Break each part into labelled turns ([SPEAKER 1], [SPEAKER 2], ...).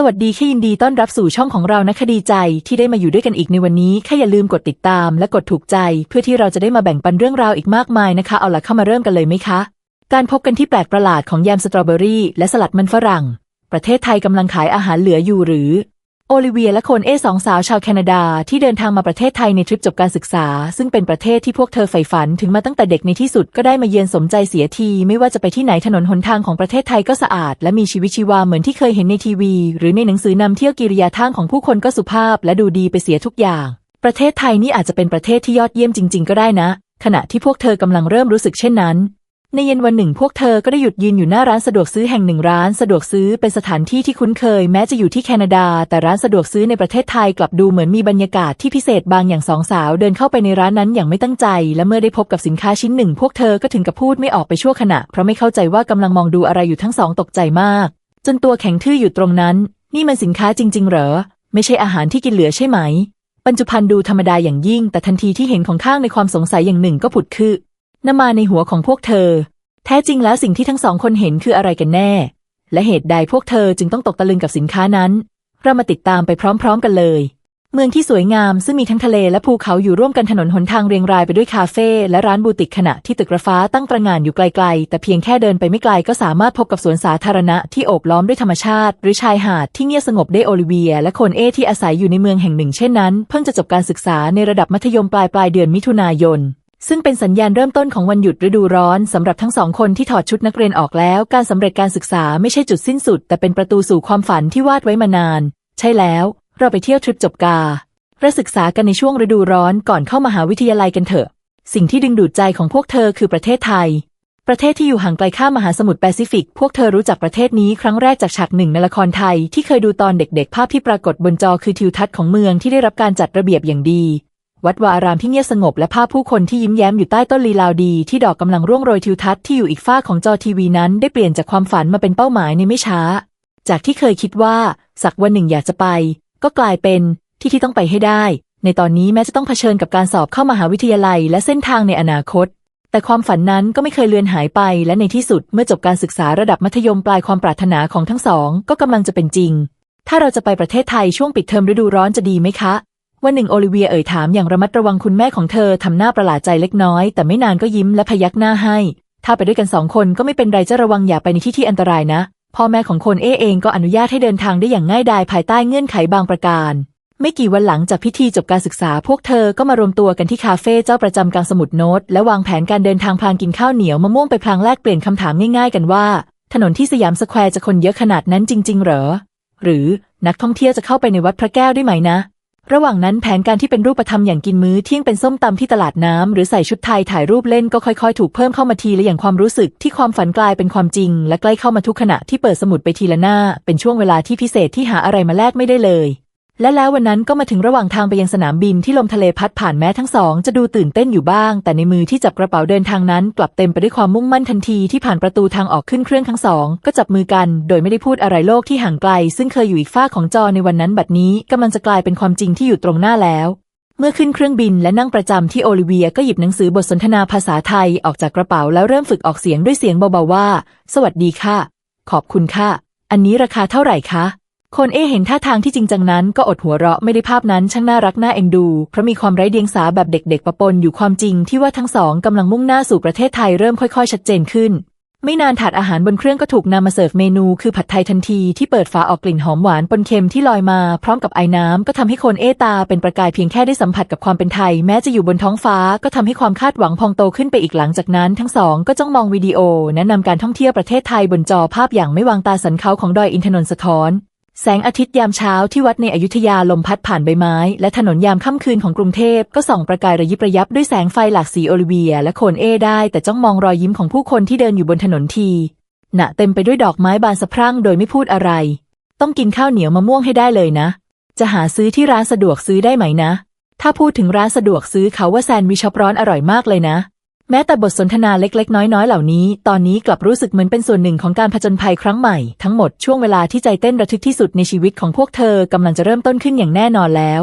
[SPEAKER 1] สวัสดีค่ะยินดีต้อนรับสู่ช่องของเรานะคดีใจที่ได้มาอยู่ด้วยกันอีกในวันนี้แค่อย่าลืมกดติดตามและกดถูกใจ เพื่อที่เราจะได้มาแบ่งปันเรื่องราวอีกมากมายนะคะ เอาล่ะเข้ามาเริ่มกันเลยไหมคะ การพบกันที่แปลกประหลาดของแยมสตรอเบอรี่และสลัดมันฝรั่ง ประเทศไทยกำลังขายอาหารเหลืออยู่หรือ โอลิเวียและโคนเอสองสาวชาวแคนาดาที่เดินทางมาประเทศไทยในทริปจบการศึกษา ซึ่งเป็นประเทศที่พวกเธอใฝ่ฝันถึงมาตั้งแต่เด็กในที่สุดก็ได้มาเยือนสมใจเสียที ไม่ว่าจะไปที่ไหนถนนหนทางของประเทศไทยก็สะอาด และมีชีวิตชีวาเหมือนที่เคยเห็นในทีวี หรือในหนังสือนำเที่ยวกิริยาท่างของผู้คนก็สุภาพ และดูดีไปเสียทุกอย่าง ประเทศไทยนี่อาจจะเป็นประเทศที่ยอดเยี่ยมจริง ๆ ก็ได้นะ ขณะที่พวกเธอกำลังเริ่มรู้สึกเช่นนั้น ในเย็นวันหนึ่งพวกเธอก็ได้หยุดยืนอยู่หน้าร้านสะดวกซื้อแห่งหนึ่งร้านสะดวกซื้อเป็นสถานที่ที่คุ้นเคยแม้จะอยู่ที่แคนาดา แต่ร้านสะดวกซื้อในประเทศไทยกลับดูเหมือนมีบรรยากาศที่พิเศษบางอย่างสองสาวเดินเข้าไปในร้านนั้นอย่างไม่ตั้งใจ และเมื่อได้พบกับสินค้าชิ้นหนึ่ง พวกเธอก็ถึงกับพูดไม่ออกไปชั่วขณะ เพราะไม่เข้าใจว่ากำลังมองดูอะไรอยู่ทั้งสองตกใจมาก จนตัวแข็งทื่ออยู่ตรงนั้น นี่มันสินค้าจริง ๆ เหรอ ไม่ใช่อาหารที่กินเหลือใช่ไหมบรรจุภัณฑ์ดูธรรมดาอย่างยิ่ง แต่ทันทีที่เห็นของข้างในความสงสัยอย่างหนึ่งก็ผุดขึ้น นำมาในหัวของพวกเธอ แท้จริงแล้วสิ่งที่ทั้งสองคนเห็นคืออะไรกันแน่ และเหตุใดพวกเธอจึงต้องตกตะลึงกับสินค้านั้น เรามาติดตามไปพร้อมๆกันเลย เมืองที่สวยงามซึ่งมีทั้งทะเลและภูเขาอยู่ร่วมกันถนนหนทางเรียงรายไปด้วยคาเฟ่และร้านบูติกขณะที่ตึกระฟ้าตั้งตระงานอยู่ไกลๆ แต่เพียงแค่เดินไปไม่ไกลก็สามารถพบกับสวนสาธารณะที่โอบล้อมด้วยธรรมชาติ หรือชายหาดที่เงียบสงบได้โอลิเวีย และคนเอที่อาศัยอยู่ในเมืองแห่งหนึ่งเช่นนั้น เพิ่งจะจบการศึกษาในระดับมัธยมปลายปลายเดือนมิถุนายน ซึ่งเป็นสัญญาณเริ่มต้นของวันหยุดฤดูร้อนสำหรับทั้งสองคนที่ถอดชุดนักเรียนออกแล้ว การสำเร็จการศึกษาไม่ใช่จุดสิ้นสุด แต่เป็นประตูสู่ความฝันที่วาดไว้มานาน ใช่แล้ว เราไปเที่ยวทริปจบกาเราศึกษากันในช่วงฤดูร้อนก่อนเข้ามหาวิทยาลัยกันเถอะ สิ่งที่ดึงดูดใจของพวกเธอคือประเทศไทย ประเทศที่อยู่ห่างไกลข้ามมหาสมุทรแปซิฟิก พวกเธอรู้จักประเทศนี้ครั้งแรกจากฉากหนึ่งในละครไทยที่เคยดูตอนเด็กๆ ภาพที่ปรากฏบนจอคือทิวทัศน์ของเมืองที่ได้รับการจัดระเบียบอย่างดี วัดวาอารามที่เงียบสงบและภาพผู้คนที่ยิ้มแย้มอยู่ใต้ต้นลีลาวดี ที่ดอกกำลังร่วงโรยทิวทัศน์ที่อยู่อีกฝ้าของจอทีวีนั้นได้เปลี่ยนจากความฝันมาเป็นเป้าหมายในไม่ช้า จากที่เคยคิดว่า สักวันหนึ่งอยากจะไป ก็กลายเป็นที่ที่ต้องไปให้ได้ ในตอนนี้แม้จะต้องเผชิญกับการสอบเข้ามหาวิทยาลัย และเส้นทางในอนาคต แต่ความฝันนั้นก็ไม่เคยเลือนหายไป และในที่สุดเมื่อจบการศึกษาระดับมัธยมปลายความปรารถนาของทั้งสอง ก็กำลังจะเป็นจริง ถ้าเราจะไปประเทศไทยช่วงปิดเทอมฤดูร้อนจะดีไหมคะ วันหนึ่งโอลิเวียเอ่ยถามอย่างระมัดระวังคุณแม่ของเธอทำหน้าประหลาดใจเล็กน้อย แต่ไม่นานก็ยิ้มและพยักหน้าให้ ถ้าไปด้วยกันสองคนก็ไม่เป็นไรจะระวังอย่าไปในที่ที่อันตรายนะ พ่อแม่ของคนเอเองก็อนุญาตให้เดินทางได้อย่างง่ายดายภายใต้เงื่อนไขบางประการ ไม่กี่วันหลังจากพิธีจบการศึกษา พวกเธอก็มารวมตัวกันที่คาเฟ่เจ้าประจำกลางสมุทรโน้ตและวางแผนการเดินทางพลางกินข้าวเหนียวมะม่วงไปพลางแลกเปลี่ยนคำถามง่ายๆ กันว่า ถนนที่สยามสแควร์จะคนเยอะขนาดนั้นจริง ๆ เหรอ หรือนักท่องเที่ยวจะเข้าไปในวัดพระแก้วได้ไหมนะ ระหว่างนั้นแผนการที่เป็นรูปธรรมอย่างกินมื้อเที่ยงเป็นส้มตำที่ตลาดน้ำหรือใส่ชุดไทยถ่ายรูปเล่นก็ค่อยๆ ถูกเพิ่มเข้ามาทีละอย่างความรู้สึกที่ความฝันกลายเป็นความจริง และใกล้เข้ามาทุกขณะที่เปิดสมุดไปทีละหน้า เป็นช่วงเวลาที่พิเศษที่หาอะไรมาแลกไม่ได้เลย และแล้ววันนั้นก็มาถึงระหว่างทางไปยังสนามบินที่ลมทะเลพัดผ่านแม้ทั้งสอง จะดูตื่นเต้นอยู่บ้าง แต่ในมือที่จับกระเป๋าเดินทางนั้น กลับเต็มไปด้วยความมุ่งมั่นทันทีที่ผ่านประตูทางออกขึ้นเครื่องทั้งสอง ก็จับมือกัน โดยไม่ได้พูดอะไรโลกที่ห่างไกล ซึ่งเคยอยู่อีกฝ้าของจอในวันนั้นบัดนี้กำลังจะกลายเป็นความจริงที่อยู่ตรงหน้าแล้วเมื่อขึ้นเครื่องบินและนั่งประจำที่โอลิเวียก็หยิบหนังสือบทสนทนาภาษาไทยออกจากกระเป๋าแล้วเริ่มฝึกออกเสียงด้วยเสียงเบาๆว่า สวัสดีค่ะ ขอบคุณค่ะ อันนี้ราคาเท่าไหร่คะ คนเอเห็นท่าทางที่จริงจังนั้นก็อดหัวเราะไม่ได้ภาพนั้นช่างน่ารักน่าเอ็นดูเพราะมีความไร้เดียงสาแบบเด็กๆปะปนอยู่ความจริงที่ว่าทั้งสองกำลังมุ่งหน้าสู่ประเทศไทยเริ่มค่อยๆ ชัดเจนขึ้น ไม่นานถาดอาหารบนเครื่องก็ถูกนำมาเสิร์ฟเมนูคือผัดไทยทันทีที่เปิดฝาออกกลิ่นหอมหวานปนเค็มที่ลอยมาพร้อมกับไอ้น้ำก็ทำให้คนเอตาเป็นประกายเพียงแค่ได้สัมผัสกับความเป็นไทย แม้จะอยู่บนท้องฟ้าก็ทำให้ความคาดหวังพองโตขึ้นไปอีกหลังจากนั้น ทั้งสองก็จ้องมองวิดีโอแนะนำการท่องเที่ยวประเทศไทยบนจอภาพอย่างไม่วางตาสันเขาของดอยอินทนนท์สะท้อน แสงอาทิตย์ยามเช้าที่วัดในอยุธยาลมพัดผ่านใบไม้ และถนนยามค่ำคืนของกรุงเทพก็ส่องประกายระยิบระยับด้วยแสงไฟหลากสีโอลิเวีย และโคนเอได้แต่จ้องมองรอยยิ้มของผู้คนที่เดินอยู่บนถนนทีหนะเต็มไปด้วยดอกไม้บานสะพรั่งโดยไม่พูดอะไร ต้องกินข้าวเหนียวมะม่วงให้ได้เลยนะ จะหาซื้อที่ร้านสะดวกซื้อได้ไหมนะ ถ้าพูดถึงร้านสะดวกซื้อเขาว่าแซนด์วิชช็อปร้อนอร่อยมากเลยนะ แม้แต่บทสนทนาเล็กๆ น้อยๆ เหล่านี้ ตอนนี้กลับรู้สึกเหมือนเป็นส่วนหนึ่งของการผจญภัยครั้งใหม่ ทั้งหมดช่วงเวลาที่ใจเต้นระทึกที่สุดในชีวิตของพวกเธอกำลังจะเริ่มต้นขึ้นอย่างแน่นอนแล้ว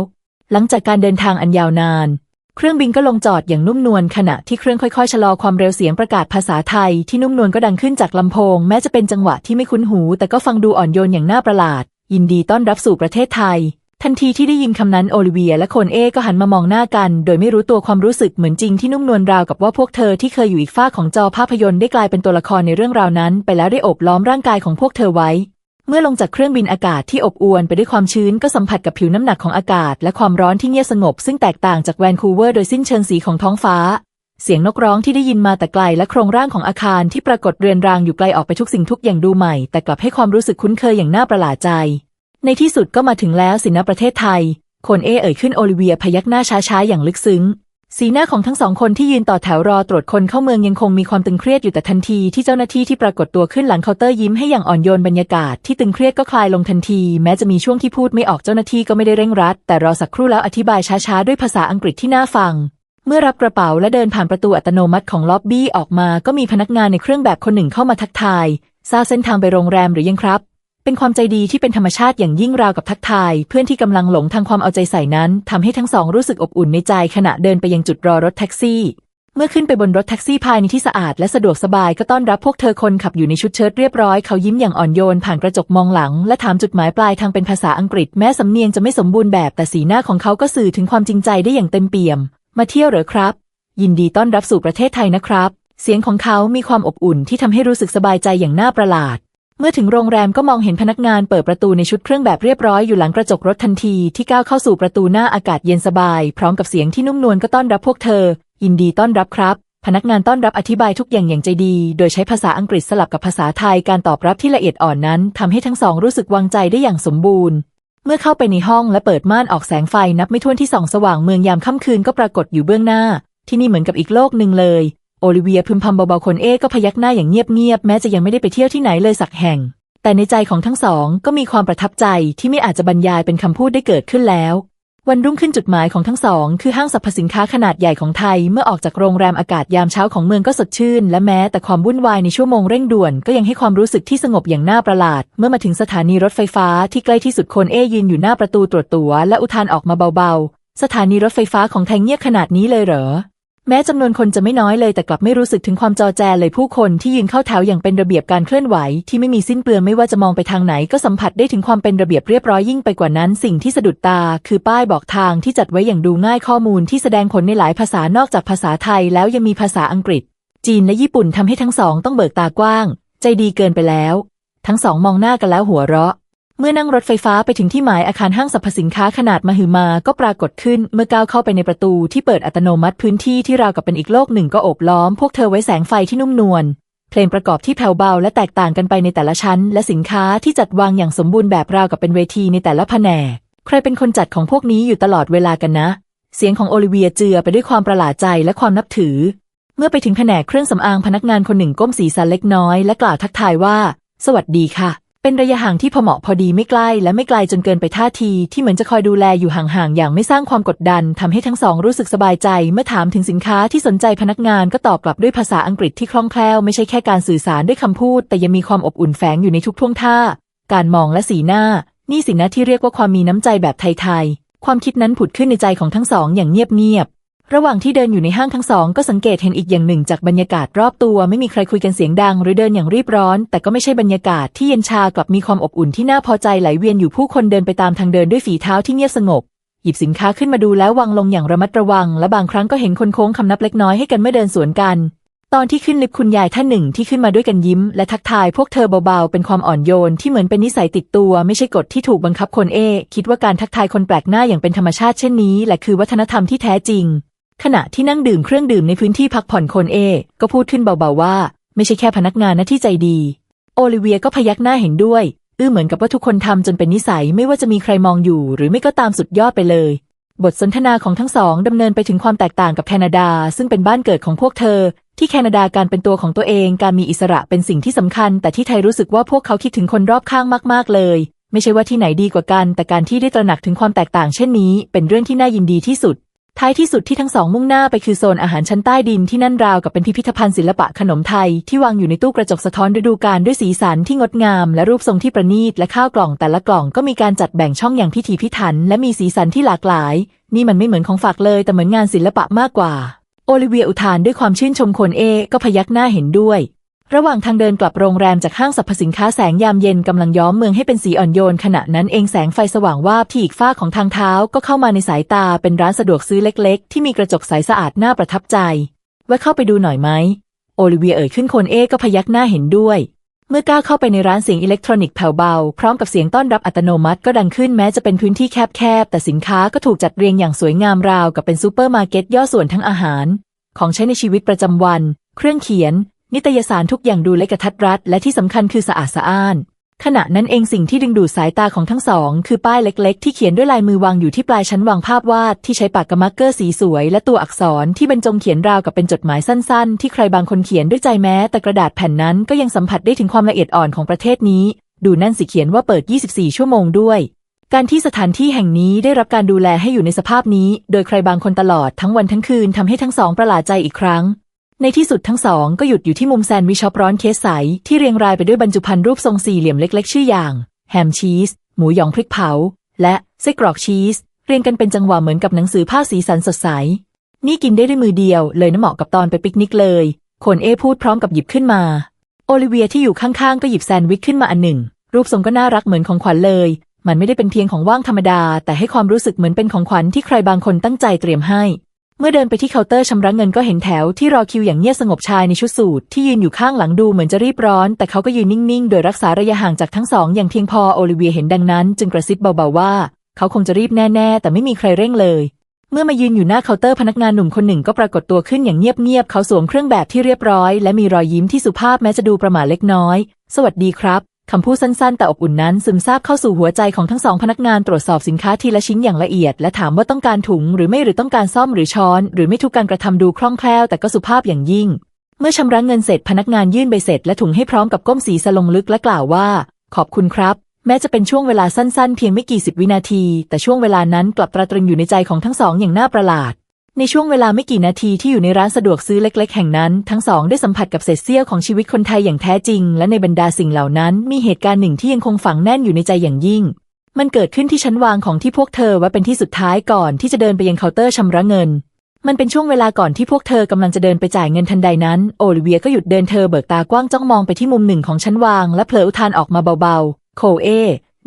[SPEAKER 1] หลังจากการเดินทางอันยาวนาน เครื่องบินก็ลงจอดอย่างนุ่มนวลขณะที่เครื่องค่อยๆ ชะลอความเร็วเสียงประกาศภาษาไทยที่นุ่มนวลก็ดังขึ้นจากลำโพง แม้จะเป็นจังหวะที่ไม่คุ้นหู แต่ก็ฟังดูอ่อนโยนอย่างน่าประหลาด ยินดีต้อนรับสู่ประเทศไทย ทันทีที่ได้ยินคำนั้นโอลิเวียและคนเอก็หันมามองหน้ากัน โดยไม่รู้ตัวความรู้สึกเหมือนจริงที่นุ่มนวลราวกับว่าพวกเธอที่เคยอยู่อีกฝ้าของจอภาพยนตร์ได้กลายเป็นตัวละครในเรื่องราวนั้น ไปแล้วได้อบล้อมร่างกายของพวกเธอไว้ เมื่อลงจากเครื่องบินอากาศที่อบอวลไปด้วยความชื้นก็สัมผัสกับผิวน้ำหนักของอากาศ และความร้อนที่เงียบสงบซึ่งแตกต่างจากแวนคูเวอร์โดยสิ้นเชิงสีของท้องฟ้า เสียงนกร้องที่ได้ยินมาแต่ไกลและโครงร่างของอาคารที่ปรากฏเรือนรางอยู่ไกลออกไปทุกสิ่งทุกอย่างดูใหม่ แต่กลับให้ความรู้สึกคุ้นเคยอย่างน่าประหลาดใจ ในที่สุดก็มาถึงแล้วสินะประเทศไทย คนเอเอ่ยขึ้นโอลิเวียพยักหน้าช้าๆอย่างลึกซึ้ง สีหน้าของทั้งสองคนที่ยืนต่อแถวรอตรวจคนเข้าเมืองยังคงมีความตึงเครียดอยู่แต่ทันทีที่เจ้าหน้าที่ที่ปรากฏตัวขึ้นหลังเคาน์เตอร์ยิ้มให้อย่างอ่อนโยนบรรยากาศที่ตึงเครียดก็คลายลงทันที แม้จะมีช่วงที่พูดไม่ออกเจ้าหน้าที่ก็ไม่ได้เร่งรัด แต่รอสักครู่แล้วอธิบายช้าๆด้วยภาษาอังกฤษที่น่าฟังเมื่อรับกระเป๋าและเดินผ่านประตูอัตโนมัติของล็อบบี้ออกมา ก็มีพนักงานในเครื่องแบบคนหนึ่งเข้ามาทักทาย ทราบเส้นทางไปโรงแรมหรือยังครับ เป็นความใจดีที่เป็นธรรมชาติอย่างยิ่งราวกับทักทาย เพื่อนที่กำลังหลงทางความเอาใจใส่นั้นทำให้ทั้งสองรู้สึกอบอุ่นในใจขณะเดินไปยังจุดรอรถแท็กซี่ เมื่อขึ้นไปบนรถแท็กซี่ภายในที่สะอาดและสะดวกสบายก็ต้อนรับพวกเธอคนขับอยู่ในชุดเชิ้ตเรียบร้อยเขายิ้มอย่างอ่อนโยนผ่านกระจกมองหลัง และถามจุดหมายปลายทางเป็นภาษาอังกฤษแม้สำเนียงจะไม่สมบูรณ์แบบแต่สีหน้าของเขาก็สื่อถึงความจริงใจได้อย่างเต็มเปี่ยม มาเที่ยวเหรอครับ ยินดีต้อนรับสู่ประเทศไทยนะครับ เสียงของเขามีความอบอุ่นที่ทำให้รู้สึกสบายใจอย่างน่าประหลาด เมื่อถึงโรงแรมก็มองเห็นพนักงานเปิดประตูในชุดเครื่องแบบเรียบร้อยอยู่หลังกระจกรถทันทีที่ก้าวเข้าสู่ประตูหน้าอากาศเย็นสบาย พร้อมกับเสียงที่นุ่มนวลก็ต้อนรับพวกเธอ ยินดีต้อนรับครับ พนักงานต้อนรับอธิบายทุกอย่างอย่างใจดี โดยใช้ภาษาอังกฤษสลับกับภาษาไทยการตอบรับที่ละเอียดอ่อนนั้นทำให้ทั้งสองรู้สึกวางใจได้อย่างสมบูรณ์ เมื่อเข้าไปในห้องและเปิดม่านออกแสงไฟนับไม่ถ้วนที่ส่องสว่างเมืองยามค่ำคืนก็ปรากฏอยู่เบื้องหน้า ที่นี่เหมือนกับอีกโลกหนึ่งเลย อลิเวียพึมพำเบาๆคนเอก็พยักหน้าอย่างเงียบๆแม้จะยังไม่ได้ไปเที่ยวที่ไหนเลยสักแห่ง แต่ในใจของทั้งสองก็มีความประทับใจที่ไม่อาจจะบรรยายเป็นคำพูดได้เกิดขึ้นแล้ว วันรุ่งขึ้นจุดหมายของทั้งสอง คือห้างสรรพสินค้าขนาดใหญ่ของไทยเมื่อออกจากโรงแรมอากาศยามเช้าของเมืองก็สดชื่น และแม้แต่ความวุ่นวายในชั่วโมงเร่งด่วนก็ยังให้ความรู้สึกที่สงบอย่างน่าประหลาด เมื่อมาถึงสถานีรถไฟฟ้าที่ใกล้ที่สุดคนเอยืนอยู่หน้าประตูตรวจตั๋วและอุทานออกมาเบาๆสถานีรถไฟฟ้าของไทยเงียบขนาดนี้เลยเหรอ แม้จำนวนคนจะไม่น้อยเลยแต่กลับไม่รู้สึกถึงความจอแจเลยผู้คนที่ยืนเข้าแถวอย่างเป็นระเบียบการเคลื่อนไหว ที่ไม่มีสิ้นเปลืองไม่ว่าจะมองไปทางไหนก็สัมผัสได้ถึงความเป็นระเบียบเรียบร้อยยิ่งไปกว่านั้น สิ่งที่สะดุดตา คือป้ายบอกทางที่จัดไว้อย่างดูง่ายข้อมูลที่แสดงผลในหลายภาษานอกจากภาษาไทยแล้วยังมีภาษาอังกฤษ จีนและญี่ปุ่นทำให้ทั้งสองต้องเบิกตากว้าง ใจดีเกินไปแล้ว ทั้งสองมองหน้ากันแล้วหัวเราะ เมื่อนั่งรถไฟฟ้าไปถึงที่หมายอาคารห้างสรรพสินค้าขนาดมหึมาก็ปรากฏขึ้น เมื่อก้าวเข้าไปในประตูที่เปิดอัตโนมัติพื้นที่ที่ราวกับเป็นอีกโลกหนึ่งก็โอบล้อม พวกเธอไว้แสงไฟที่นุ่มนวลเพลงประกอบที่แผ่วเบาและแตกต่างกันไปในแต่ละชั้น และสินค้าที่จัดวางอย่างสมบูรณ์แบบราวกับเป็นเวทีในแต่ละแผนก ใครเป็นคนจัดของพวกนี้อยู่ตลอดเวลากันนะ เสียงของโอลิเวียเจือไปด้วยความประหลาดใจและความนับถือ เมื่อไปถึงแผนกเครื่องสำอางพนักงานคนหนึ่งก้มศีรษะเล็กน้อยและกล่าวทักทายว่า สวัสดีค่ะ เป็นระยะห่างที่พอเหมาะพอดีไม่ใกล้และไม่ไกลจนเกินไปท่าทีที่เหมือนจะคอยดูแลอยู่ห่างๆอย่างไม่สร้างความกดดันทำให้ทั้งสองรู้สึกสบายใจ เมื่อถามถึงสินค้าที่สนใจพนักงานก็ตอบกลับด้วยภาษาอังกฤษที่คล่องแคล่วไม่ใช่แค่การสื่อสารด้วยคำพูด แต่ยังมีความอบอุ่นแฝงอยู่ในทุกท่วงท่า การมองและสีหน้า นี่สินะที่เรียกว่าความมีน้ำใจแบบไทยๆความคิดนั้นผุดขึ้นในใจของทั้งสองอย่างเงียบๆ ระหว่างที่เดินอยู่ในห้างทั้งสองก็สังเกตเห็นอีกอย่างหนึ่งจากบรรยากาศรอบตัวไม่มีใครคุยกันเสียงดัง หรือเดินอย่างรีบร้อน แต่ก็ไม่ใช่บรรยากาศที่เย็นชากลับมีความอบอุ่นที่น่าพอใจไหลเวียนอยู่ผู้คนเดินไปตามทางเดินด้วยฝีเท้าที่เงียบสงบ หยิบสินค้าขึ้นมาดูแล้ววางลงอย่างระมัดระวัง และบางครั้งก็เห็นคนโค้งคำนับเล็กน้อยให้กันเมื่อเดินสวนกัน ตอนที่ขึ้นลิฟต์คุณยายท่านหนึ่งที่ขึ้นมาด้วยกันยิ้ม และทักทายพวกเธอเบาๆเป็นความอ่อนโยนที่เหมือนเป็นนิสัยติดตัว ไม่ใช่กฎที่ถูกบังคับคนเอ คิดว่าการทักทายคนแปลกหน้าอย่างเป็นธรรมชาติเช่นนี้แหละคือวัฒนธรรมที่แท้จริง ขณะที่นั่งดื่มเครื่องดื่มในพื้นที่พักผ่อนคนเอ ก็พูดขึ้นเบาๆว่า ไม่ใช่แค่พนักงานนะที่ใจดี โอลิเวียก็พยักหน้าเห็นด้วย อื้อเหมือนกับว่าทุกคนทำจนเป็นนิสัยไม่ว่าจะมีใครมองอยู่ หรือไม่ก็ตามสุดยอดไปเลย บทสนทนาของทั้งสองดำเนินไปถึงความแตกต่างกับแคนาดา ซึ่งเป็นบ้านเกิดของพวกเธอ ที่แคนาดาการเป็นตัวของตัวเองการมีอิสระเป็นสิ่งที่สำคัญ แต่ที่ไทยรู้สึกว่าพวกเขาคิดถึงคนรอบข้างมาก ๆเลย ไม่ใช่ว่าที่ไหนดีกว่ากัน แต่การที่ได้ตระหนักถึงความแตกต่างเช่นนี้ เป็นเรื่องที่น่ายินดีที่สุด ท้ายที่สุดที่ทั้งสองมุ่งหน้าไปคือโซนอาหารชั้นใต้ดินที่นั่นราวกับเป็นพิพิธภัณฑ์ศิลปะขนมไทยที่วางอยู่ในตู้กระจกสะท้อนฤดูกาลด้วยสีสันที่งดงาม และรูปทรงที่ประณีตและข้าวกล่องแต่ละกล่องก็มีการจัดแบ่งช่องอย่างพิถีพิถัน และมีสีสันที่หลากหลาย นี่มันไม่เหมือนของฝากเลย แต่เหมือนงานศิลปะมากกว่า โอลิเวียอุทานด้วยความชื่นชมคนเอก็พยักหน้าเห็นด้วย ระหว่างทางเดินกลับโรงแรมจากห้างสรรพสินค้าแสงยามเย็นกำลังย้อมเมืองให้เป็นสีอ่อนโยน ขณะนั้นเองแสงไฟสว่างวาบที่อีกฝ้าของทางเท้าก็เข้ามาในสายตาเป็นร้านสะดวกซื้อเล็กๆ ที่มีกระจกใสสะอาดน่าประทับใจแวะเข้าไปดูหน่อยไหมโอลิเวียเอ่ยขึ้นคนเอก็พยักหน้าเห็นด้วย เมื่อก้าวเข้าไปในร้านเสียงอิเล็กทรอนิกส์แผ่วเบา พร้อมกับเสียงต้อนรับอัตโนมัติก็ดังขึ้นแม้จะเป็นพื้นที่แคบๆแต่สินค้าก็ถูกจัดเรียงอย่างสวยงามราวกับเป็นซูเปอร์มาร์เก็ตย่อส่วนทั้งอาหาร ของใช้ในชีวิตประจำวัน เครื่องเขียน นิตยสารทุกอย่างดูเล็กกระทัดรัดและที่สำคัญคือสะอาดสะอ้าน ขณะนั้นเองสิ่งที่ดึงดูดสายตาของทั้งสอง คือป้ายเล็ก ๆ ที่เขียนด้วยลายมือวางอยู่ที่ปลายชั้นวางภาพวาดที่ใช้ปากกามาร์กเกอร์สีสวย และตัวอักษรที่บรรจงเขียนราวกับเป็นจดหมายสั้น ๆ ที่ใครบางคนเขียนด้วยใจแม้ แต่กระดาษแผ่นนั้นก็ยังสัมผัสได้ถึงความละเอียดอ่อนของประเทศนี้ ดูนั่นสิเขียนว่าเปิด 24 ชั่วโมงด้วยการที่สถานที่แห่งนี้ได้รับการดูแลให้อยู่ในสภาพนี้ โดยใครบางคนตลอดทั้งวันทั้งคืนทำให้ทั้งสองประหลาดใจอีกครั้ง ในที่สุดทั้งสองก็หยุดอยู่ที่มุมแซนด์วิชช็อปร้อนเคสใส ที่เรียงรายไปด้วยบรรจุภัณฑ์รูปทรงสี่เหลี่ยมเล็ก ๆ ชื่ออย่าง แฮมชีส หมูหยองพริกเผา และไส้กรอกชีส เรียงกันเป็นจังหวะเหมือนกับหนังสือผ้าสีสันสดใส นี่กินได้ด้วยมือเดียว เลยน่าเหมาะกับตอนไปปิกนิกเลยคนเอพูดพร้อมกับหยิบขึ้นมา โอลิเวียที่อยู่ข้างๆ ก็หยิบแซนด์วิชขึ้นมาอันหนึ่ง รูปทรงก็น่ารักเหมือนของขวัญเลย มันไม่ได้เป็นเพียงของว่างธรรมดา แต่ให้ความรู้สึกเหมือนเป็นของขวัญที่ใครบางคนตั้งใจเตรียมให้ เมื่อเดินไปที่เคาน์เตอร์ชำระเงินก็เห็นแถวที่รอคิวอย่างเงียบสงบชายในชุดสูทที่ยืนอยู่ข้างหลังดูเหมือนจะรีบร้อน แต่เขาก็ยืนนิ่งๆ โดยรักษาระยะห่างจากทั้งสองอย่างเพียงพอโอลิเวียเห็นดังนั้นจึงกระซิบเบาๆว่า เขาคงจะรีบแน่ๆ แต่ไม่มีใครเร่งเลย เมื่อมายืนอยู่หน้าเคาน์เตอร์พนักงานหนุ่มคนหนึ่งก็ปรากฏตัวขึ้นอย่างเงียบๆเขาสวมเครื่องแบบที่เรียบร้อย และมีรอยยิ้มที่สุภาพแม้จะดูประหม่าเล็กน้อย สวัสดีครับ คำพูดสั้นๆ แต่อบอุ่นนั้นซึมซาบเข้าสู่หัวใจของทั้งสองพนักงานตรวจสอบสินค้าทีละชิ้นอย่างละเอียด และถามว่าต้องการถุงหรือไม่หรือต้องการซ่อมหรือช้อน หรือไม่ทุกการกระทำดูคล่องแคล่วแต่ก็สุภาพอย่างยิ่ง เมื่อชำระเงินเสร็จพนักงานยื่นใบเสร็จและถุงให้พร้อมกับก้มศีรษะลงลึกและกล่าวว่า ขอบคุณครับ แม้จะเป็นช่วงเวลาสั้นๆ เพียงไม่กี่สิบวินาที แต่ช่วงเวลานั้นกลับตราตรึงอยู่ในใจของทั้งสองอย่างน่าประหลาด ในช่วงเวลาไม่กี่นาทีที่อยู่ในร้านสะดวกซื้อเล็ก ๆ แห่งนั้น ทั้งสองได้สัมผัสกับเศษเสี้ยวของชีวิตคนไทยอย่างแท้จริง และในบรรดาสิ่งเหล่านั้น มีเหตุการณ์หนึ่งที่ยังคงฝังแน่นอยู่ในใจอย่างยิ่ง มันเกิดขึ้นที่ชั้นวางของที่พวกเธอไว้เป็นที่สุดท้ายก่อนที่จะเดินไปยังเคาน์เตอร์ชำระเงิน มันเป็นช่วงเวลาก่อนที่พวกเธอกำลังจะเดินไปจ่ายเงินทันใดนั้น โอลิเวียก็หยุดเดินเธอเบิกตากว้างจ้องมองไปที่มุมหนึ่งของชั้นวาง และเผลออุทานออกมาเบาๆ โคเอ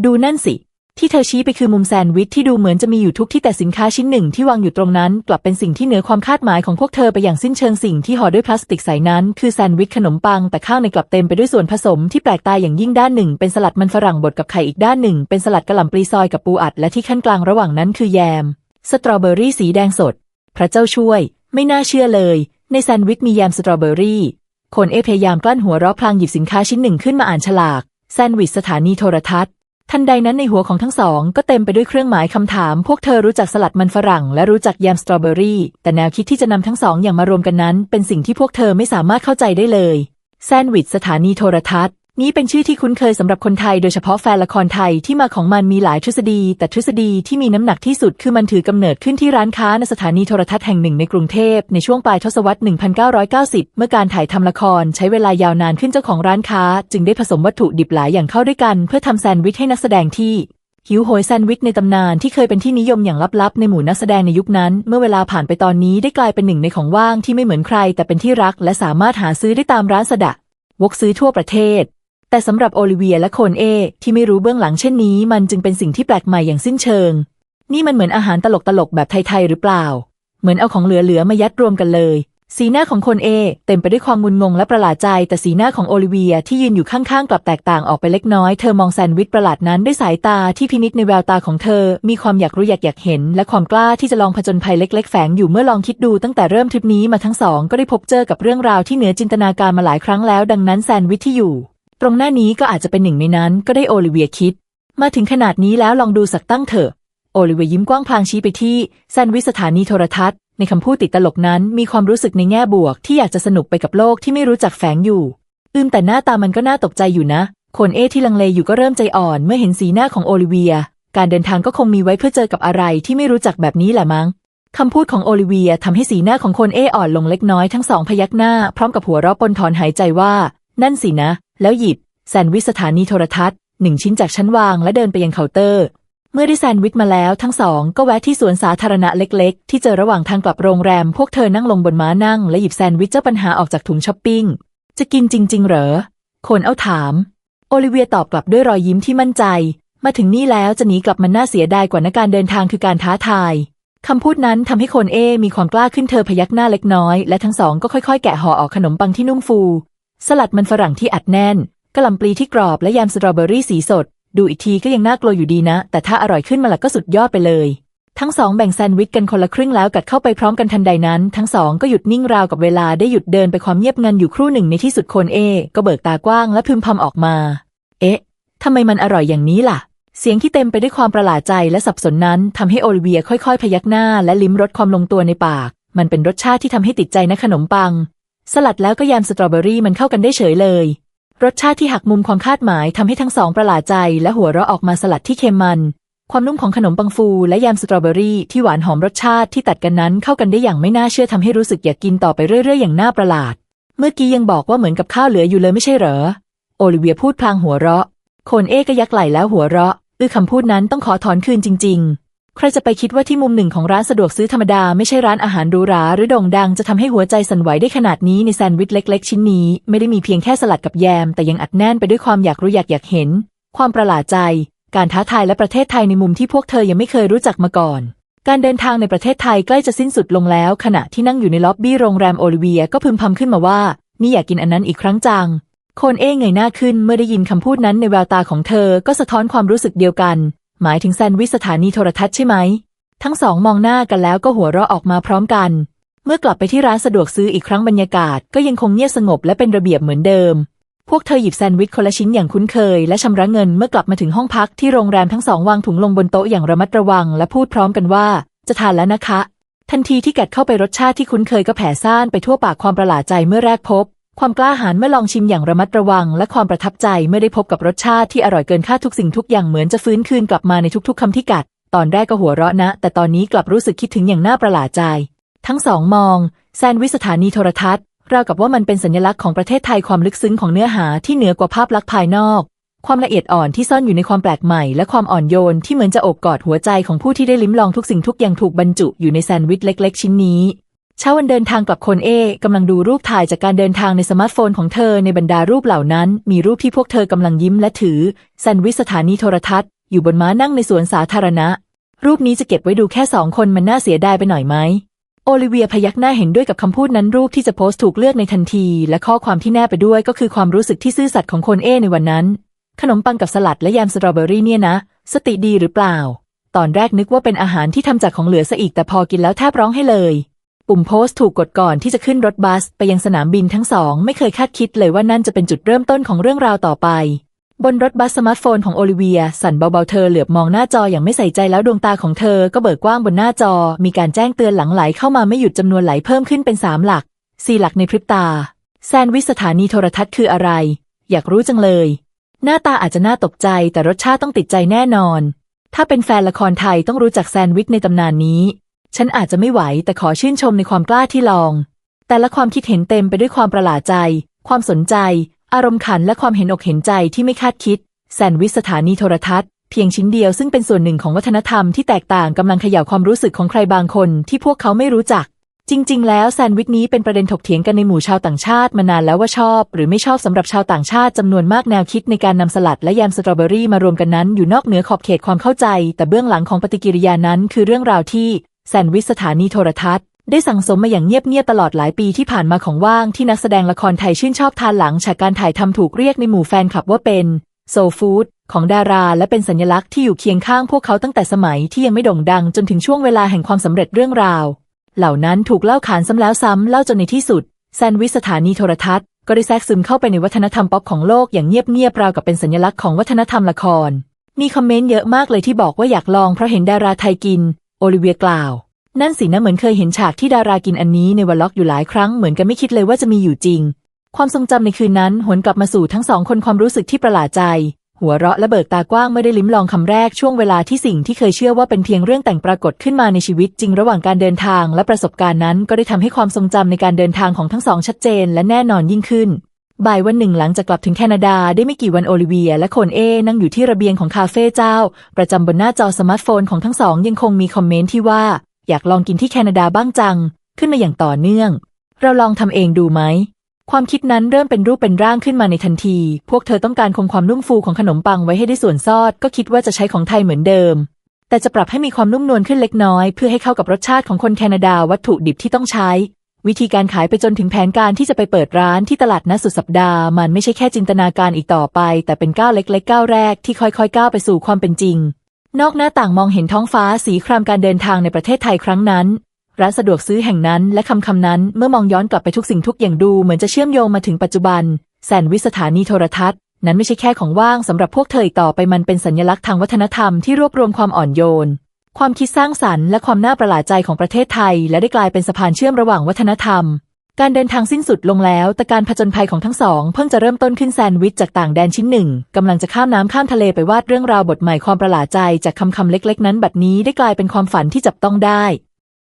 [SPEAKER 1] ดูนั่นสิ ที่เธอชี้ไปคือมุมแซนด์วิชที่ดูเหมือนจะมีอยู่ทุกที่แต่สินค้าชิ้นหนึ่งที่วางอยู่ตรงนั้น กลับเป็นสิ่งที่เหนือความคาดหมายของพวกเธอไปอย่างสิ้นเชิงสิ่งที่ห่อด้วยพลาสติกใสนั้น คือแซนด์วิชขนมปัง แต่ข้างในกลับเต็มไปด้วยส่วนผสมที่แปลกตาอย่างยิ่งด้านหนึ่ง เป็นสลัดมันฝรั่งบดกับไข่อีกด้านหนึ่ง เป็นสลัดกระหล่ำปลีซอยกับปูอัด และที่ขั้นกลางระหว่างนั้นคือแยม สตรอเบอรี่สีแดงสด พระเจ้าช่วย ไม่น่าเชื่อเลย ในแซนด์วิชมีแยมสตรอเบอรี่คนเอพยายามกลั้นหัวเราะพลางหยิบสินค้าชิ้นหนึ่งขึ้นมาอ่านฉลากแซนด์วิชสถานีโทรทัศน์ ทันใดนั้นในหัวของทั้งสอง ก็เต็มไปด้วยเครื่องหมายคำถาม พวกเธอรู้จักสลัดมันฝรั่ง และรู้จักแยมสตรอเบอรี่ แต่แนวคิดที่จะนำทั้งสองอย่างมารวมกันนั้น เป็นสิ่งที่พวกเธอไม่สามารถเข้าใจได้เลย แซนด์วิชสถานีโทรทัศน์ นี้เป็นชื่อที่คุ้นเคยสำหรับคนไทยโดยเฉพาะแฟนละครไทยที่มาของมันมีหลายทฤษฎี แต่ทฤษฎีที่มีน้ำหนักที่สุดคือมันถือกำเนิดขึ้นที่ร้านค้าในสถานีโทรทัศน์แห่งหนึ่งในกรุงเทพในช่วงปลายทศวรรษ 1990 เมื่อการถ่ายทำละครใช้เวลายาวนานขึ้นเจ้าของร้านค้า จึงได้ผสมวัตถุดิบหลายอย่างเข้าด้วยกัน เพื่อทำแซนด์วิชให้นักแสดงที่หิวโหยแซนด์วิชในตำนานที่เคยเป็นที่นิยมอย่างลับๆ ในหมู่นักแสดงในยุคนั้น เมื่อเวลาผ่านไปตอนนี้ได้กลายเป็นหนึ่งในของว่างที่ไม่เหมือนใคร แต่เป็นที่รัก และสามารถหาซื้อได้ตามร้านสะดะวกซื้อทั่วประเทศ แต่สำหรับโอลิเวียและโคนเอที่ไม่รู้เบื้องหลังเช่นนี้ มันจึงเป็นสิ่งที่แปลกใหม่อย่างสิ้นเชิง นี่มันเหมือนอาหารตลกๆแบบไทยๆหรือเปล่า เหมือนเอาของเหลือๆมายัดรวมกันเลย สีหน้าของคนเอเต็มไปด้วยความงุนงงและประหลาดใจ แต่สีหน้าของโอลิเวียที่ยืนอยู่ข้างๆกลับแตกต่างออกไปเล็กน้อย เธอมองแซนด์วิชประหลาดนั้นด้วยสายตาที่พินิจในแววตาของเธอ มีความอยากรู้อยากอยากเห็น และความกล้าที่จะลองผจญภัยเล็ก ๆ แฝงอยู่เมื่อลองคิดดูตั้งแต่เริ่มทริปนี้มาทั้งสองก็ได้พบเจอกับเรื่องราวที่เหนือจินตนาการมาหลายครั้งแล้ว ดังนั้นแซนด์วิชที่อยู่ ตรงหน้านี้ก็อาจจะเป็นหนึ่งในนั้นก็ได้โอลิเวียคิด มาถึงขนาดนี้แล้วลองดูสักตั้งเถอะ โอลิเวียยิ้มกว้างพลางชี้ไปที่แซนวิสถานีโทรทัศน์ ในคำพูดติดตลกนั้นมีความรู้สึกในแง่บวกที่อยากจะสนุกไปกับโลกที่ไม่รู้จักแฝงอยู่ อืมแต่หน้าตามันก็น่าตกใจอยู่นะ คนเอที่ลังเลอยู่ก็เริ่มใจอ่อนเมื่อเห็นสีหน้าของโอลิเวีย การเดินทางก็คงมีไว้เพื่อเจอกับอะไรที่ไม่รู้จักแบบนี้แหละมั้งคำพูดของโอลิเวียทำให้สีหน้าของคนเออ่อนลงเล็กน้อยทั้งสองพยักหน้า พร้อมกับหัวเราะปนถอนหายใจว่า นั่นสินะ แล้วหยิบแซนด์วิชสถานีโทรทัศน์หนึ่งชิ้นจากชั้นวางและเดินไปยังเคาน์เตอร์ เมื่อได้แซนด์วิชมาแล้วทั้งสองก็แวะที่สวนสาธารณะเล็กๆ ที่เจอระหว่างทางกลับโรงแรม พวกเธอนั่งลงบนม้านั่งและหยิบแซนด์วิชเจ้าปัญหาออกจากถุงช้อปปิ้ง จะกินจริง ๆ เหรอโคนเอาถาม โอลิเวียตอบกลับด้วยรอยยิ้มที่มั่นใจ มาถึงนี่แล้วจะหนีกลับมันน่าเสียดายกว่านะการเดินทางคือการท้าทายคำพูดนั้นทำให้โคนเอมีความกล้าขึ้นเธอพยักหน้าเล็กน้อย และทั้งสองก็ค่อยๆ แกะห่อออกขนมปังที่นุ่มฟู สลัดมันฝรั่งที่อัดแน่นกะหล่ำปลีที่กรอบและยำสตรอเบอรี่สีสด ดูอีกทีก็ยังน่ากลัวอยู่ดีนะ แต่ถ้าอร่อยขึ้นมาละก็สุดยอดไปเลย ทั้งสองแบ่งแซนด์วิชกันคนละครึ่งแล้วกัดเข้าไปพร้อมกันทันใดนั้น ทั้งสองก็หยุดนิ่งราวกับเวลาได้หยุดเดินไปความเงียบงันอยู่ครู่หนึ่งในที่สุดโคนเอ ก็เบิกตากว้างและพึมพำออกมา เอ๊ะทำไมมันอร่อยอย่างนี้ล่ะ เสียงที่เต็มไปด้วยความประหลาดใจและสับสนนั้นทำให้โอลิเวียค่อยๆ พยักหน้า และลิ้มรสความลงตัวในปาก มันเป็นรสชาติที่ทำให้ติดใจนะขนมปัง สลัดแล้วก็ยำสตรอเบอรี่มันเข้ากันได้เฉยเลย รสชาติที่หักมุมความคาดหมายทำให้ทั้งสองประหลาดใจ และหัวเราะออกมาสลัดที่เค็มมัน ความนุ่มของขนมปังฟูและยำสตรอเบอรี่ที่หวานหอมรสชาติที่ตัดกันนั้นเข้ากันได้อย่างไม่น่าเชื่อทำให้รู้สึกอยากกินต่อไปเรื่อยๆ อย่างน่าประหลาด เมื่อกี้ยังบอกว่าเหมือนกับข้าวเหลืออยู่เลยไม่ใช่เหรอ โอลิเวียพูดพลางหัวเราะ โคนเอ้ก็ยักไหล่แล้วหัวเราะ อือคำพูดนั้นต้องขอถอนคืนจริง ๆ ใครจะไปคิดว่าที่มุมหนึ่งของร้านสะดวกซื้อธรรมดาไม่ใช่ร้านอาหารหรูหราหรือโด่งดังจะทำให้หัวใจสั่นไหวได้ขนาดนี้ในแซนด์วิชเล็ก ๆ ชิ้นนี้ ไม่ได้มีเพียงแค่สลัดกับแยม แต่ยังอัดแน่นไปด้วยความอยากรู้อยากอยากเห็น ความประหลาดใจ การท้าทายและประเทศไทยในมุมที่พวกเธอยังไม่เคยรู้จักมาก่อน การเดินทางในประเทศไทยใกล้จะสิ้นสุดลงแล้ว ขณะที่นั่งอยู่ในล็อบบี้โรงแรมโอลิเวียก็พึมพำขึ้นมาว่านี่อยากกินอันนั้นอีกครั้งจังคนเอ้เงยหน้าขึ้นเมื่อได้ยินคำพูดนั้นในแววตาของเธอก็สะท้อนความรู้สึกเดียวกัน หมายถึงแซนด์วิชสถานีโทรทัศน์ใช่ไหม ทั้งสองมองหน้ากันแล้วก็หัวเราะออกมาพร้อมกัน เมื่อกลับไปที่ร้านสะดวกซื้ออีกครั้งบรรยากาศก็ยังคงเงียบสงบและเป็นระเบียบเหมือนเดิม พวกเธอหยิบแซนด์วิชคนละชิ้นอย่างคุ้นเคย และชำระเงินเมื่อกลับมาถึงห้องพักที่โรงแรมทั้งสองวางถุงลงบนโต๊ะอย่างระมัดระวัง และพูดพร้อมกันว่า จะทานแล้วนะคะ ทันทีที่กัดเข้าไปรสชาติที่คุ้นเคยก็แผ่ซ่านไปทั่วปากความประหลาดใจเมื่อแรกพบ ความกล้าหาญเมื่อลองชิมอย่างระมัดระวัง และความประทับใจเมื่อได้พบกับรสชาติที่อร่อยเกินคาดทุกสิ่งทุกอย่างเหมือนจะฟื้นคืนกลับมาในทุกๆคำที่กัด ตอนแรกก็หัวเราะนะ แต่ตอนนี้กลับรู้สึกคิดถึงอย่างน่าประหลาดใจ ทั้งสองมองแซนด์วิชสถานีโทรทัศน์ราวกับว่ามันเป็นสัญลักษณ์ของประเทศไทยความลึกซึ้งของเนื้อหาที่เหนือกว่าภาพลักษณ์ภายนอก ความละเอียดอ่อนที่ซ่อนอยู่ในความแปลกใหม่ และความอ่อนโยนที่เหมือนจะโอบกอดหัวใจของผู้ที่ได้ลิ้มลองทุกสิ่งทุกอย่างถูกบรรจุอยู่ในแซนด์วิชเล็ก ๆ ชิ้นนี้ เช้าวันเดินทางกลับคนเอกำลังดูรูปถ่ายจากการเดินทางในสมาร์ทโฟนของเธอในบรรดารูปเหล่านั้น มีรูปที่พวกเธอกำลังยิ้มและถือแซนด์วิชสถานีโทรทัศน์ อยู่บนม้านั่งในสวนสาธารณะ รูปนี้จะเก็บไว้ดูแค่สองคนมันน่าเสียดายไปหน่อยไหมโอลิเวียพยักหน้าเห็นด้วยกับคำพูดนั้นรูปที่จะโพสต์ถูกเลือกในทันที และข้อความที่แนบไปด้วยก็คือความรู้สึกที่ซื่อสัตย์ของคนเอในวันนั้น ขนมปังกับสลัดและยำสตรอเบอรี่เนี่ยนะ สติดีหรือเปล่า ตอนแรกนึกว่าเป็นอาหารที่ทำจากของเหลือซะอีกแต่พอกินแล้วแทบร้องให้เลย ปุ่มโพสต์ถูกกดก่อนที่จะขึ้นรถบัส ไปยังสนามบินทั้งสอง ไม่เคยคาดคิดเลยว่านั่นจะเป็นจุดเริ่มต้นของเรื่องราวต่อไป บนรถบัสสมาร์ทโฟนของโอลิเวีย สั่นเบาๆเธอเหลือบมองหน้าจออย่างไม่ใส่ใจแล้วดวงตาของเธอก็เบิกกว้างบนหน้าจอ มีการแจ้งเตือนหลังไหลเข้ามาไม่หยุดจำนวนไหลเพิ่มขึ้นเป็นสามหลักสี่หลักในพริบตา แซนวิชสถานีโทรทัศน์คืออะไร อยากรู้จังเลย หน้าตาอาจจะน่าตกใจแต่รสชาติต้องติดใจแน่นอน ถ้าเป็นแฟนละครไทยต้องรู้จักแซนวิชในตำนานนี้ ฉันอาจจะไม่ไหวแต่ขอชื่นชมในความกล้าที่ลอง แต่ละความคิดเห็นเต็มไปด้วยความประหลาดใจ ความสนใจ อารมณ์ขันและความเห็นอกเห็นใจที่ไม่คาดคิด แซนวิชสถานีโทรทัศน์เพียงชิ้นเดียวซึ่งเป็นส่วนหนึ่งของวัฒนธรรมที่แตกต่างกำลังเขย่าความรู้สึกของใครบางคนที่พวกเขาไม่รู้จัก จริง ๆ แล้วแซนวิชนี้เป็นประเด็นถกเถียงกันในหมู่ชาวต่างชาติมานานแล้วว่าชอบ หรือไม่ชอบสำหรับชาวต่างชาติจำนวนมากแนวคิดในการนำสลัดและยำสตรอเบอรี่มารวมกันนั้นอยู่นอกเหนือขอบเขตความเข้าใจ แต่เบื้องหลังของปฏิกิริยานั้นคือเรื่องราวที่ แซนด์วิชสถานีโทรทัศน์ ได้สั่งสมมาอย่างเงียบๆตลอดหลายปีที่ผ่านมาของว่างที่นักแสดงละครไทยชื่นชอบทานหลังฉากการถ่ายทำถูกเรียกในหมู่แฟนคลับว่าเป็นโซฟู้ดของดาราและเป็นสัญลักษณ์ที่อยู่เคียงข้างพวกเขาตั้งแต่สมัยที่ยังไม่โด่งดังจนถึงช่วงเวลาแห่งความสำเร็จเรื่องราว เหล่านั้นถูกเล่าขานซ้ำแล้วซ้ำเล่าจนในที่สุด แซนด์วิชสถานีโทรทัศน์ก็ได้แทรกซึมเข้าไปในวัฒนธรรมป๊อปของโลกอย่างเงียบๆราวกับเป็นสัญลักษณ์ของวัฒนธรรมละคร มีคอมเมนต์เยอะมากเลยที่บอกว่าอยากลองเพราะเห็นดาราไทยกิน โอลิเวียกล่าว นั่นสินะเหมือนเคยเห็นฉากที่ดารากินอันนี้ในวันล็อกอยู่หลายครั้งเหมือนกันไม่คิดเลยว่าจะมีอยู่จริง ความทรงจำในคืนนั้นหวนกลับมาสู่ทั้งสองคนความรู้สึกที่ประหลาดใจ หัวเราะและเบิกตากว้างเมื่อได้ลิ้มลองคำแรกช่วงเวลาที่สิ่งที่เคยเชื่อว่าเป็นเพียงเรื่องแต่งปรากฏขึ้นมาในชีวิตจริงระหว่างการเดินทางและประสบการณ์นั้น ก็ได้ทำให้ความทรงจำในการเดินทางของทั้งสองชัดเจน และแน่นอนยิ่งขึ้น บ่ายวันหนึ่งหลังจากกลับถึงแคนาดาได้ไม่กี่วันโอลิเวีย และคนเอนั่งอยู่ที่ระเบียงของคาเฟ่เจ้า ประจำบนหน้าจอสมาร์ทโฟนของทั้งสองยังคงมีคอมเมนต์ที่ว่า อยากลองกินที่แคนาดาบ้างจัง ขึ้นมาอย่างต่อเนื่อง เราลองทำเองดูไหมความคิดนั้นเริ่มเป็นรูปเป็นร่างขึ้นมาในทันที พวกเธอต้องการคงความนุ่มฟูของขนมปังไว้ให้ได้ส่วนซอด ก็คิดว่าจะใช้ของไทยเหมือนเดิม แต่จะปรับให้มีความนุ่มนวลขึ้นเล็กน้อย เพื่อให้เข้ากับรสชาติของคนแคนาดาวัตถุดิบที่ต้องใช้ วิธีการขายไปจนถึงแผนการที่จะไปเปิดร้านที่ตลาดนัดสุดสัปดาห์ มันไม่ใช่แค่จินตนาการอีกต่อไป แต่เป็นก้าวเล็กๆก้าวแรกที่ค่อยๆก้าวไปสู่ความเป็นจริง นอกหน้าต่างมองเห็นท้องฟ้าสีครามการเดินทางในประเทศไทยครั้งนั้น ร้านสะดวกซื้อแห่งนั้นและคำคำนั้นเมื่อมองย้อนกลับไปทุกสิ่งทุกอย่างดูเหมือนจะเชื่อมโยงมาถึงปัจจุบันแซนวิสถานีโทรทัศน์นั้นไม่ใช่แค่ของว่างสำหรับพวกเธออีกต่อไปมันเป็นสัญลักษณ์ทางวัฒนธรรมที่รวบรวมความอ่อนโยน ความคิดสร้างสรรค์และความน่าประหลาดใจของประเทศไทย และได้กลายเป็นสะพานเชื่อมระหว่างวัฒนธรรม การเดินทางสิ้นสุดลงแล้ว แต่การผจญภัยของทั้งสอง เพิ่งจะเริ่มต้นขึ้นแซนด์วิชจากต่างแดนชิ้นหนึ่งกำลังจะข้ามน้ำข้ามทะเลไปวาดเรื่องราวบทใหม่ความประหลาดใจจากคำคำเล็ก ๆ นั้นบัดนี้ได้กลายเป็นความฝันที่จับต้องได้